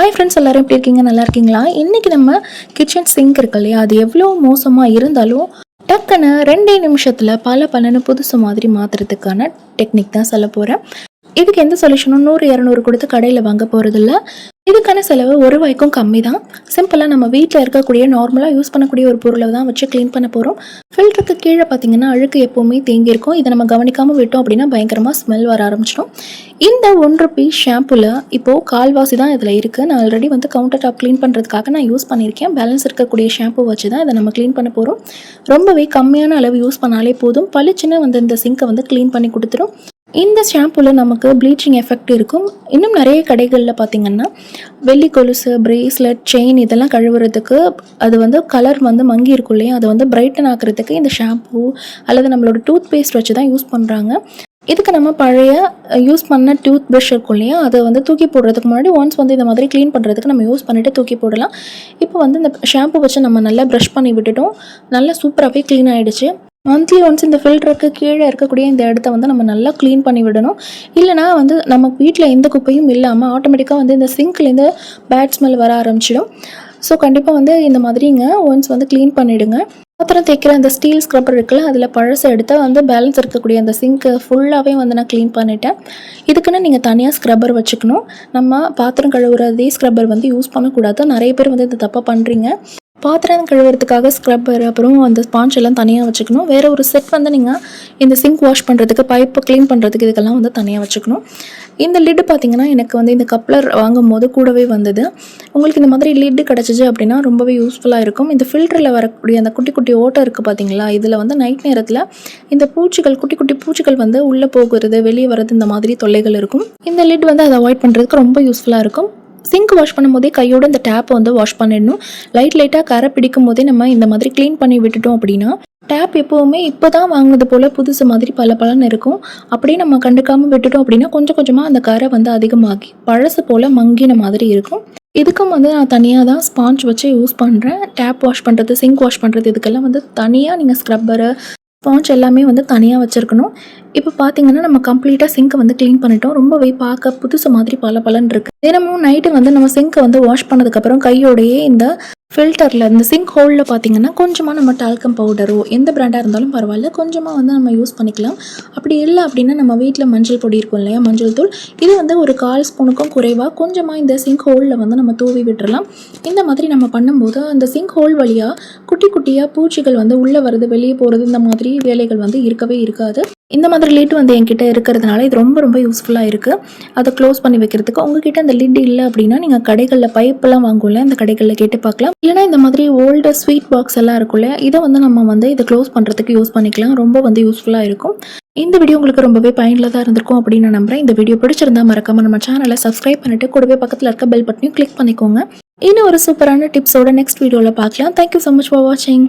Hi friends எல்லோரும் எப்படி இருக்கீங்க? நல்லா இருக்கீங்களா? இன்றைக்கி நம்ம கிச்சன் சிங்க் இருக்கு இல்லையா? அது எவ்வளோ மோசமாக இருந்தாலும் டக்குன்னு ரெண்டே நிமிஷத்தில் பல பலன்னு புதுசு மாதிரி மாற்றுறதுக்கான டெக்னிக் தான் சொல்ல போகிறேன் இதுக்கு எந்த சொல்யூஷனும் நூறு இரநூறு கொடுத்து கடையில் வாங்க போகிறதில்ல இதுக்கான செலவு ஒரு ரூபாய்க்கும் கம்மி தான் சிம்பிளாக நம்ம வீட்டில் இருக்கக்கூடிய நார்மலாக யூஸ் பண்ணக்கூடிய ஒரு பொருளை தான் வச்சு க்ளீன் பண்ண போகிறோம் ஃபில்டருக்கு கீழே பார்த்தீங்கன்னா அழுக்கு எப்போவுமே தேங்கியிருக்கும் இதை நம்ம கவனிக்காமல் விட்டோம் அப்படின்னா பயங்கரமாக ஸ்மெல் வர ஆரம்பிச்சிடும். இந்த ஒன்று பீஸ் ஷாம்புல இப்போது கால்வாசி தான் இதில் இருக்குது நான் ஆல்ரெடி வந்து கவுண்டர் டாப் க்ளீன் பண்ணுறதுக்காக நான் யூஸ் பண்ணியிருக்கேன். பேலன்ஸ் இருக்கக்கூடிய ஷாம்பு வச்சு தான் இதை நம்ம க்ளீன் பண்ண போகிறோம் ரொம்பவே கம்மியான அளவு யூஸ் பண்ணாலே போதும். பளிச்சுன்னு வந்து இந்த சிங்கை வந்து க்ளீன் பண்ணி கொடுத்துரும். இந்த ஷாம்புவில் நமக்கு ப்ளீச்சிங் எஃபெக்ட் இருக்கும். இன்னும் நிறைய கடைகளில் பார்த்தீங்கன்னா வெள்ளி கொலுசு பிரேஸ்லெட் செயின் இதெல்லாம் கழுவுறதுக்கு அது வந்து கலர் வந்து மங்கி இருக்கும் இல்லையா? அதை வந்து பிரைட்டன் ஆக்கிறதுக்கு இந்த ஷாம்பு அல்லது நம்மளோட டூத் பேஸ்ட் வச்சு தான் யூஸ் பண்ணுறாங்க இதுக்கு நம்ம பழைய யூஸ் பண்ண டூத் ப்ரஷ் இருக்கும் இல்லையா? அதை வந்து தூக்கி போடுறதுக்கு முன்னாடி ஒன்ஸ் வந்து இந்த மாதிரி க்ளீன் பண்ணுறதுக்கு நம்ம யூஸ் பண்ணிவிட்டு தூக்கி போடலாம். இப்போ வந்து இந்த ஷாம்பு வச்சு நம்ம நல்லா ப்ரஷ் பண்ணி விட்டுட்டோம். நல்லா சூப்பராகவே க்ளீன் ஆகிடுச்சு மந்த்லி ஒன்ஸ் இந்த ஃபில்டருக்கு கீழே இருக்கக்கூடிய இந்த இடத்த வந்து நம்ம நல்லா க்ளீன் பண்ணி விடணும். இல்லைனா வந்து நம்ம வீட்டில் எந்த குப்பையும் இல்லாமல் ஆட்டோமேட்டிக்காக வந்து இந்த சிங்க்லேருந்து பேட் ஸ்மெல் வர ஆரம்பிச்சிடும். ஸோ கண்டிப்பாக வந்து இந்த மாதிரிங்க ஒன்ஸ் வந்து க்ளீன் பண்ணிவிடுங்க பாத்திரம் தேய்க்கிற அந்த ஸ்டீல் ஸ்க்ரப்பர் இருக்குல்ல அதில் பழசை எடுத்து வந்து பேலன்ஸ் இருக்கக்கூடிய அந்த சிங்க்கு ஃபுல்லாகவே வந்து நான் க்ளீன் பண்ணிட்டேன். இதுக்குன்னு நீங்கள் தனியாக ஸ்க்ரப்பர் வச்சுக்கணும். நம்ம பாத்திரம் கழுவுற அதே ஸ்க்ரப்பர் வந்து யூஸ் பண்ணக்கூடாது. நிறைய பேர் வந்து இந்த தப்பாக பண்ணுறீங்க பாத்திரம் கழுவுறதுக்காக ஸ்க்ரப்பர் அப்புறம் அந்த ஸ்பாஞ்ச் எல்லாம் தனியாக வச்சுக்கணும். வேறு ஒரு செட் வந்து நீங்கள் இந்த சிங்க் வாஷ் பண்ணுறதுக்கு பைப்பை க்ளீன் பண்ணுறதுக்கு இதுக்கெல்லாம் வந்து தனியாக வச்சுக்கணும். இந்த லிட்டு பார்த்தீங்கன்னா எனக்கு வந்து இந்த கப்ளர் வாங்கும் போது கூடவே வந்தது. உங்களுக்கு இந்த மாதிரி லிட்டு கிடச்சிச்சு அப்படின்னா ரொம்பவே யூஸ்ஃபுல்லாக இருக்கும். இந்த ஃபில்டரில் வரக்கூடிய அந்த குட்டி குட்டி ஓட்டை இருக்குது பார்த்தீங்களா இதில் வந்து நைட் நேரத்தில் இந்த பூச்சிகள் குட்டி குட்டி பூச்சிகள் வந்து உள்ளே போகிறது வெளியே வர்றது இந்த மாதிரி தொல்லைகள் இருக்கும். இந்த லிட் வந்து அதை அவாய்ட் பண்ணுறதுக்கு ரொம்ப யூஸ்ஃபுல்லாக இருக்கும். சிங்க் வாஷ் பண்ணும்போதே கையோட இந்த டேப்பை வந்து வாஷ் பண்ணிடணும். லைட் லைட்டாக கரை பிடிக்கும் போதே நம்ம இந்த மாதிரி க்ளீன் பண்ணி விட்டுட்டோம் அப்படின்னா டேப் எப்போவுமே இப்போ தான் வாங்கினது போல் புதுசு மாதிரி பல பலன்னு இருக்கும். அப்படியே நம்ம கண்டுக்காமல் விட்டுட்டோம் அப்படின்னா கொஞ்சம் கொஞ்சமாக அந்த கரை வந்து அதிகமாகி பழசு போல் மங்கின மாதிரி இருக்கும். இதுக்கும் வந்து நான் தனியாக தான் ஸ்பாஞ்ச் வச்சு யூஸ் பண்ணுறேன் டேப் வாஷ் பண்ணுறது சிங்க் வாஷ் பண்ணுறது இதுக்கெல்லாம் வந்து தனியாக நீங்கள் ஸ்க்ரப்பரு ஸ்பாஞ்ச் எல்லாமே வந்து தனியாக வச்சுருக்கணும். இப்போ பார்த்தீங்கன்னா நம்ம கம்ப்ளீட்டாக சிங்கை வந்து க்ளீன் பண்ணிட்டோம். ரொம்பவே பார்க்க புதுசு மாதிரி பல பலன் இருக்குது தினமும் நைட்டு வந்து நம்ம சிங்க்கை வந்து வாஷ் பண்ணதுக்கப்புறம் கையோடையே இந்த ஃபில்டரில் இந்த சிங்க் ஹோலில் பார்த்தீங்கன்னா கொஞ்சமாக நம்ம டால்கம் பவுடரோ எந்த ப்ராண்டாக இருந்தாலும் பரவாயில்ல. கொஞ்சமாக வந்து நம்ம யூஸ் பண்ணிக்கலாம். அப்படி இல்லை அப்படின்னா நம்ம வீட்டில் மஞ்சள் பொடி இருக்கும் இல்லையா மஞ்சள் தூள் இது வந்து ஒரு கால் ஸ்பூனுக்கும் குறைவாக கொஞ்சமாக இந்த சிங்க் ஹோலில் வந்து நம்ம தூவி விட்டுறலாம். இந்த மாதிரி நம்ம பண்ணும்போது அந்த சிங்க் ஹோல் வழியாக குட்டி குட்டியாக பூச்சிகள் வந்து உள்ளே வருது வெளியே போகிறது இந்த மாதிரி வேலைகள் வந்து இருக்கவே இருக்காது. இந்த மாதிரி லிட் வந்து என்கிட்ட இருக்கிறதுனால இது ரொம்ப ரொம்ப யூஸ்ஃபுல்லாக இருக்குது அதை க்ளோஸ் பண்ணி வைக்கிறதுக்கு உங்ககிட்ட அந்த லிட் இல்லை அப்படின்னா நீங்கள் கடைகளில் பைப்பெல்லாம் வாங்கும்ல அந்த கடைகளில் கேட்டு பார்க்கலாம். இல்லைனா இந்த மாதிரி ஓல்டு ஸ்வீட் பாக்ஸ் எல்லாம் இருக்கும்ல இதை வந்து நம்ம வந்து இதை க்ளோஸ் பண்ணுறதுக்கு யூஸ் பண்ணிக்கலாம். ரொம்ப வந்து யூஸ்ஃபுல்லாக இருக்கும். இந்த வீடியோ உங்களுக்கு ரொம்பவே பயனுள்ளதாக இருந்திருக்கும் அப்படின்னு நான் நம்புறேன். இந்த வீடியோ பிடிச்சிருந்தா மறக்காம நம்ம சேனலை சப்ஸ்கிரைப் பண்ணிட்டு கூடவே பக்கத்தில் இருக்க பெல் பட்டனையும் கிளிக் பண்ணிக்கோங்க. இன்னும் ஒரு சூப்பரான டிப்ஸோட நெக்ஸ்ட் வீடியோவில் பார்க்கலாம். தேங்க்யூ ஸோ மச் ஃபார் வாட்சிங்